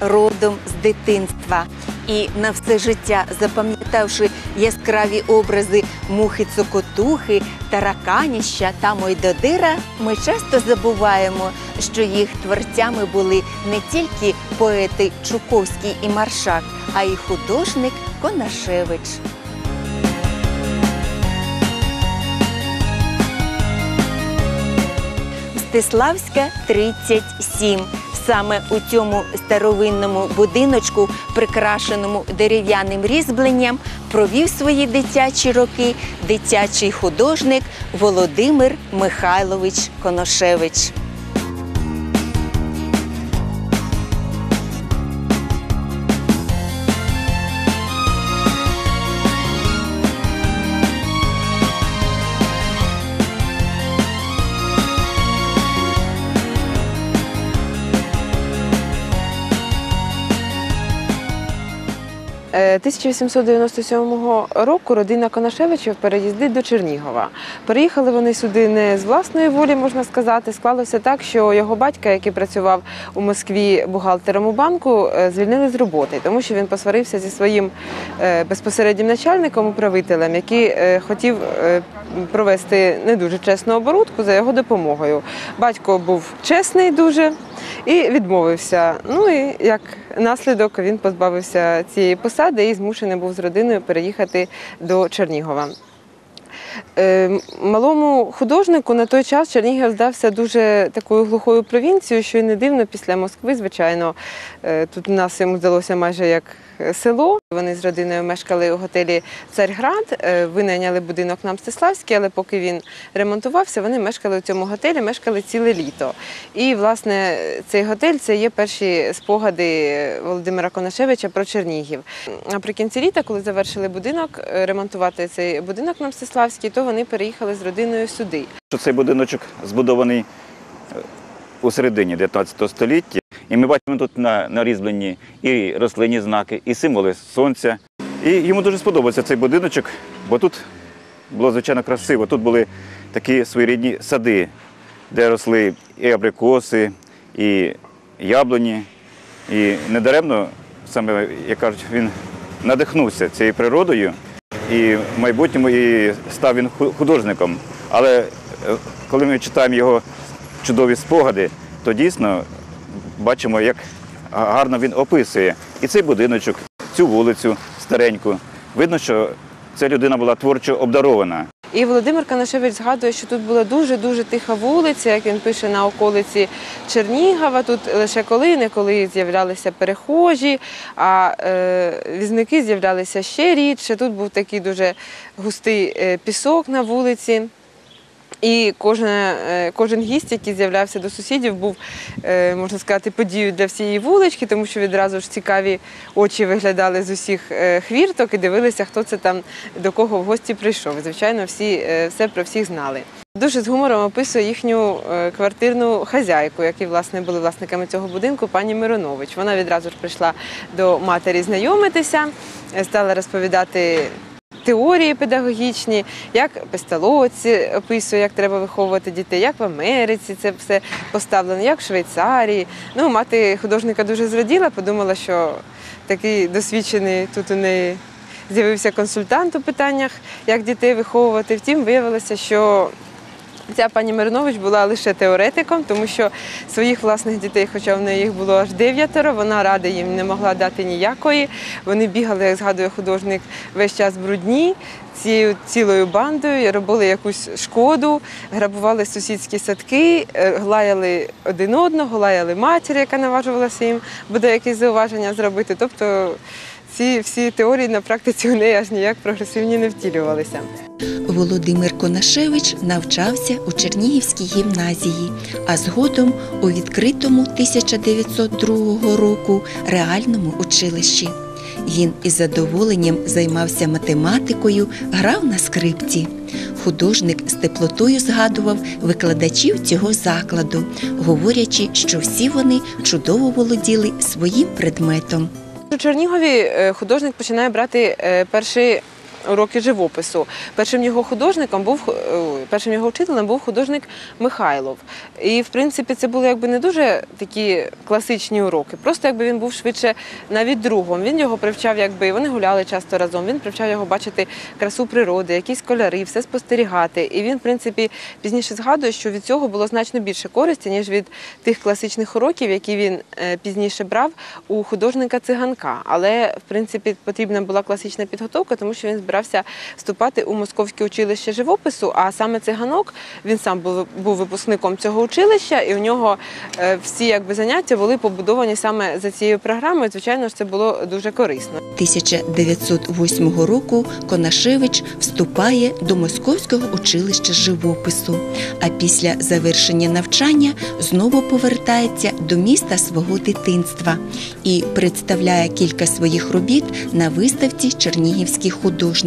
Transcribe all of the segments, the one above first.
родом з дитинства. І на все життя, запам'ятавши яскраві образи мухи цокотухи, тараканіща та Мойдодира, ми часто забуваємо, що їх творцями були не тільки поети Чуковський і Маршак, а й художник Конашевич. Мстиславська 37. Саме у цьому старовинному будиночку, прикрашеному дерев'яним різьбленням, провів свої дитячі роки дитячий художник Володимир Михайлович Коношевич. 1897 року родина Конашевичів переїздить до Чернігова. Переїхали вони сюди не з власної волі, можна сказати. Склалося так, що його батька, який працював у Москві бухгалтером у банку, е, звільнили з роботи, тому що він посварився зі своїм е, безпосереднім начальником, управителем, який е, хотів е, провести не дуже чесну оборудку за його допомогою. Батько був чесний дуже і відмовився. Ну і як наслідок він позбавився цієї посади і змушений був з родиною переїхати до Чернігова. Е, Малому художнику на той час Чернігів здався дуже такою глухою провінцією, що й не дивно після Москви, звичайно, е, тут у нас йому здалося майже як село. Вони з родиною мешкали у готелі Царьград, е, винайняли будинок на Мстиславській, але поки він ремонтувався, вони мешкали у цьому готелі, мешкали ціле літо. І, власне, цей готель це є перші спогади Володимира Конашевича про Чернігів. Наприкінці літа, коли завершили будинок, ремонтувати цей будинок на Мстиславській, то вони переїхали з родиною сюди. цей будиночок збудований е, у середині 19 століття. І ми бачимо тут на, нарізблені і рослинні знаки, і символи сонця. І йому дуже сподобався цей будиночок, бо тут було звичайно красиво. Тут були такі своєрідні сади, де росли і абрикоси, і яблуні. І недаремно, саме, як кажуть, він надихнувся цією природою і в майбутньому і став він художником. Але е, коли ми читаємо його чудові спогади, то дійсно бачимо, як гарно він описує і цей будиночок, цю вулицю стареньку. Видно, що ця людина була творчо обдарована. І Володимир Канашевич згадує, що тут була дуже-дуже тиха вулиця, як він пише на околиці Чернігова. Тут лише коли-неколи з'являлися перехожі, а е, візники з'являлися ще рідше. Тут був такий дуже густий е, пісок на вулиці. І кожен, е, кожен гість, який з'являвся до сусідів, був, е, можна сказати, подією для всієї вулички, тому що відразу ж цікаві очі виглядали з усіх е, хвірток і дивилися, хто це там до кого в гості прийшов. Звичайно, всі все про всіх знали. Дуже з гумором описує їхню квартирну хазяйку, які власне були власниками цього будинку, пані Миронович. Вона відразу ж прийшла до матері знайомитися, стала розповідати теорії педагогічні, як пестолоці описує, як треба виховувати дітей, як в Америці це все поставлено, як в Швейцарії. Ну, мати художника дуже зраділа, подумала, що такий досвідчений тут у неї з'явився консультант у питаннях, як дітей виховувати. Втім, виявилося, що Ця пані Миринович була лише теоретиком, тому що своїх власних дітей, хоча в неї їх було аж дев'ятеро, вона ради їм не могла дати ніякої. Вони бігали, як згадує художник, весь час брудні цією цілою бандою, робили якусь шкоду, грабували сусідські садки, е, глаяли один одного, лаяли матір, яка наважувалася їм буде якісь зауваження зробити. Тобто ці всі теорії на практиці у неї аж ніяк прогресивні не втілювалися. Володимир Конашевич навчався у Чернігівській гімназії, а згодом у відкритому 1902 року реальному училищі. Він із задоволенням займався математикою, грав на скрипці. Художник з теплотою згадував викладачів цього закладу, говорячи, що всі вони чудово володіли своїм предметом. У Чернігові е, художник починає брати перші перший уроки живопису. Першим його художником був е, першим його вчителем був художник Михайлов. І в принципі це були якби не дуже такі класичні уроки. Просто якби він був швидше навіть другом. Він його привчав, якби вони гуляли часто разом. Він привчав його бачити красу природи, якісь кольори, все спостерігати. І він, в принципі, пізніше згадує, що від цього було значно більше користі, ніж від тих класичних уроків, які він е, пізніше брав у художника циганка. Але в принципі потрібна була класична підготовка, тому що він збирався вступати у московське училище живопису. А саме циганок він сам був, був випускником цього училища, і у нього е, всі якби заняття були побудовані саме за цією програмою. Звичайно ж, це було дуже корисно. 1908 року Конашевич вступає до Московського училища живопису, а після завершення навчання знову повертається до міста свого дитинства і представляє кілька своїх робіт на виставці чернігівських художників.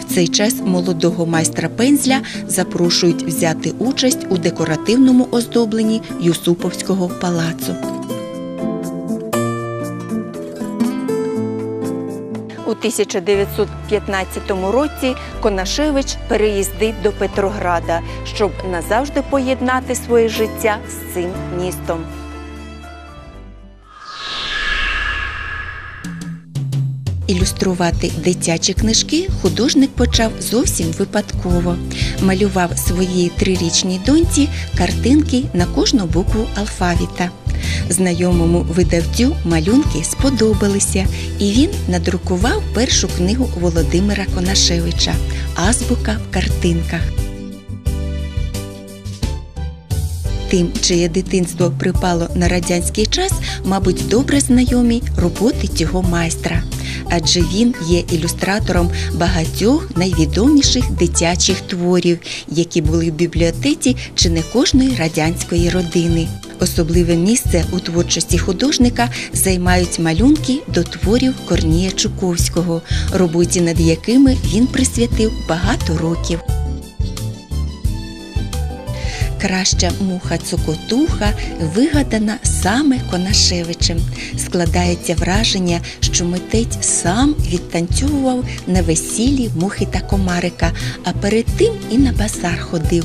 В цей час молодого майстра пензля запрошують взяти участь у декоративному оздобленні Юсуповського палацу. У 1915 році Конашевич переїздить до Петрограда, щоб назавжди поєднати своє життя з цим містом. Ілюструвати дитячі книжки художник почав зовсім випадково. Малював своїй трирічній доньці картинки на кожну букву алфавіта. Знайомому видавцю малюнки сподобалися, і він надрукував першу книгу Володимира Конашевича Азбука в картинках. Тим, чиє дитинство припало на радянський час, мабуть, добре знайомі роботи цього майстра. Адже він є ілюстратором багатьох найвідоміших дитячих творів, які були в бібліотеці чи не кожної радянської родини. Особливе місце у творчості художника займають малюнки до творів Корнія Чуковського, роботі над якими він присвятив багато років. Краща муха цокотуха вигадана саме Конашевичем. Складається враження, що митець сам відтанцьовував на весіллі мухи та комарика, а перед тим і на базар ходив.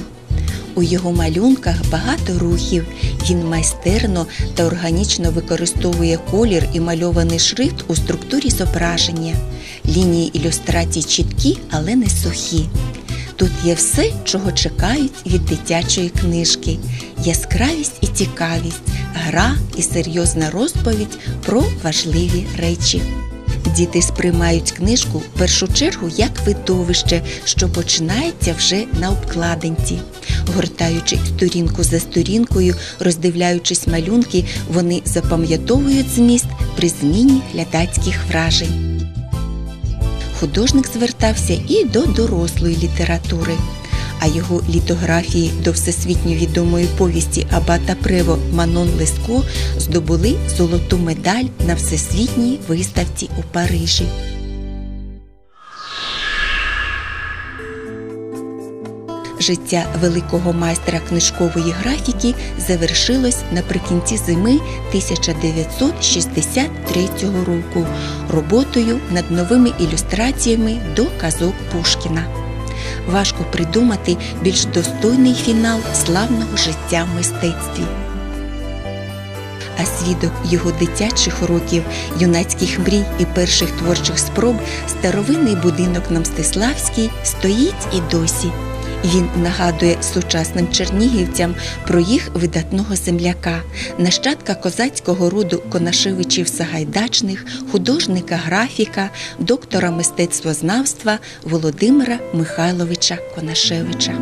У його малюнках багато рухів. Він майстерно та органічно використовує колір і мальований шрифт у структурі зображення. Лінії ілюстрацій чіткі, але не сухі. Тут є все, чого чекають від дитячої книжки: яскравість і цікавість, гра і серйозна розповідь про важливі речі. Діти сприймають книжку в першу чергу як видовище, що починається вже на обкладинці. Гортаючи сторінку за сторінкою, роздивляючись малюнки, вони запам'ятовують зміст при зміні глядацьких вражень художник звертався і до дорослої літератури. А його літографії до всесвітньо відомої повісті Абата Прево Манон Леско здобули золоту медаль на всесвітній виставці у Парижі. Життя великого майстра книжкової графіки завершилось наприкінці зими 1963 року роботою над новими ілюстраціями до казок Пушкіна. Важко придумати більш достойний фінал славного життя в мистецтві. А свідок його дитячих років, юнацьких мрій і перших творчих спроб старовинний будинок на Мстиславській стоїть і досі. Він нагадує сучасним чернігівцям про їх видатного земляка, нащадка козацького роду Конашевичів Сагайдачних, художника графіка, доктора мистецтвознавства Володимира Михайловича Конашевича.